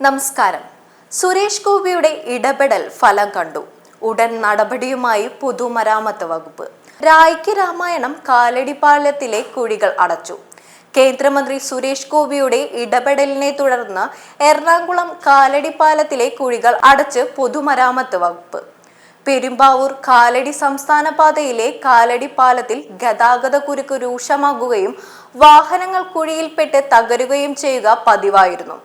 നമസ്കാരം. സുരേഷ് ഗോപിയുടെ ഇടപെടൽ ഫലം കണ്ടു. ഉടൻ നടപടിയുമായി പൊതുമരാമത്ത് വകുപ്പ്. രായ്ക്ക് രാമായണം കാലടിപ്പാലത്തിലെ കുഴികൾ അടച്ചു. കേന്ദ്രമന്ത്രി സുരേഷ് ഗോപിയുടെ ഇടപെടലിനെ തുടർന്ന് എറണാകുളം കാലടിപ്പാലത്തിലെ കുഴികൾ അടച്ച് പൊതുമരാമത്ത് വകുപ്പ്. പെരുമ്പാവൂർ കാലടി സംസ്ഥാന പാതയിലെ കാലടി പാലത്തിൽ ഗതാഗത കുരുക്ക് രൂക്ഷമാകുകയും വാഹനങ്ങൾ കുഴിയിൽപ്പെട്ട് തകരുകയും ചെയ്യുക പതിവായിരുന്നു.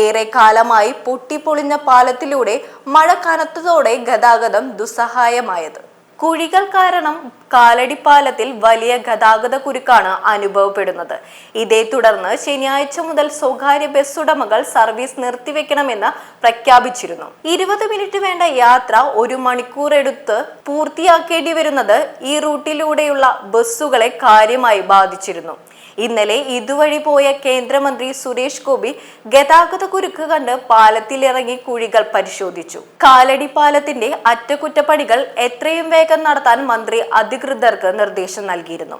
ഏറെ കാലമായി പൊട്ടിപ്പൊളിഞ്ഞ പാലത്തിലൂടെ മഴ കനത്തതോടെ ഗതാഗതം ദുസ്സഹായമായത്. കുഴികൾ കാരണം കാലടിപ്പാലത്തിൽ വലിയ ഗതാഗത കുരുക്കാണ് അനുഭവപ്പെടുന്നത്. ഇതേ തുടർന്ന് ശനിയാഴ്ച മുതൽ സ്വകാര്യ ബസ് ഉടമകൾ സർവീസ് നിർത്തിവെക്കണമെന്ന് പ്രഖ്യാപിച്ചിരുന്നു. ഇരുപത് മിനിറ്റ് വേണ്ട യാത്ര ഒരു മണിക്കൂർ എടുത്ത് പൂർത്തിയാക്കേണ്ടി വരുന്നത് ഈ റൂട്ടിലൂടെയുള്ള ബസ്സുകളെ കാര്യമായി ബാധിച്ചിരുന്നു. ഇന്നലെ ഇതുവഴി പോയ കേന്ദ്രമന്ത്രി സുരേഷ് ഗോപി ഗതാഗത കുരുക്ക് കണ്ട് പാലത്തിലിറങ്ങി കുഴികൾ പരിശോധിച്ചു. കാലടി പാലത്തിന്റെ അറ്റകുറ്റപ്പണികൾ എത്രയും വേഗം നടത്താൻ മന്ത്രി അധികൃതർക്ക് നിർദ്ദേശം നൽകിയിരുന്നു.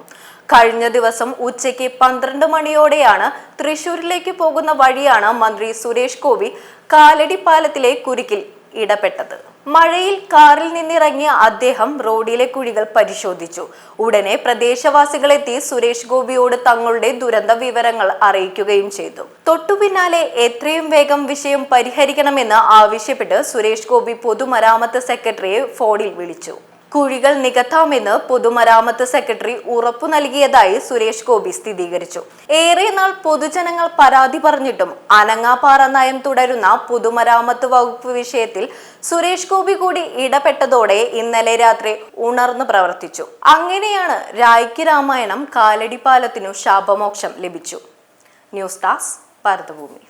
കഴിഞ്ഞ ദിവസം ഉച്ചയ്ക്ക് പന്ത്രണ്ട് മണിയോടെയാണ് തൃശൂരിലേക്ക് പോകുന്ന വഴിയാണ് മന്ത്രി സുരേഷ് ഗോപി കാലടി പാലത്തിലെ കുരുക്കിൽ ഇടപെട്ടത്. മഴയിൽ കാറിൽ നിന്നിറങ്ങിയ അദ്ദേഹം റോഡിലെ കുഴികൾ പരിശോധിച്ചു. ഉടനെ പ്രദേശവാസികളെത്തി സുരേഷ് ഗോപിയോട് തങ്ങളുടെ ദുരന്ത വിവരങ്ങൾ അറിയിക്കുകയും ചെയ്തു. തൊട്ടു പിന്നാലെ എത്രയും വേഗം വിഷയം പരിഹരിക്കണമെന്ന് ആവശ്യപ്പെട്ട് സുരേഷ് ഗോപി പൊതുമരാമത്ത് സെക്രട്ടറിയെ ഫോണിൽ വിളിച്ചു. കുഴികൾ നികത്താമെന്ന് പൊതുമരാമത്ത് സെക്രട്ടറി ഉറപ്പു നൽകിയതായി സുരേഷ് ഗോപി സ്ഥിരീകരിച്ചു. ഏറെ നാൾ പൊതുജനങ്ങൾ പരാതി പറഞ്ഞിട്ടും അനങ്ങാപ്പാറ നയം തുടരുന്ന പൊതുമരാമത്ത് വകുപ്പ് വിഷയത്തിൽ സുരേഷ് ഗോപി കൂടി ഇടപെട്ടതോടെ ഇന്നലെ രാത്രി ഉണർന്നു പ്രവർത്തിച്ചു. അങ്ങനെയാണ് രായ്ക്ക് രാമായണം കാലടിപ്പാലത്തിനു ശാപമോക്ഷം ലഭിച്ചു. ന്യൂസ് ടാസ് ഭാരതഭൂമി.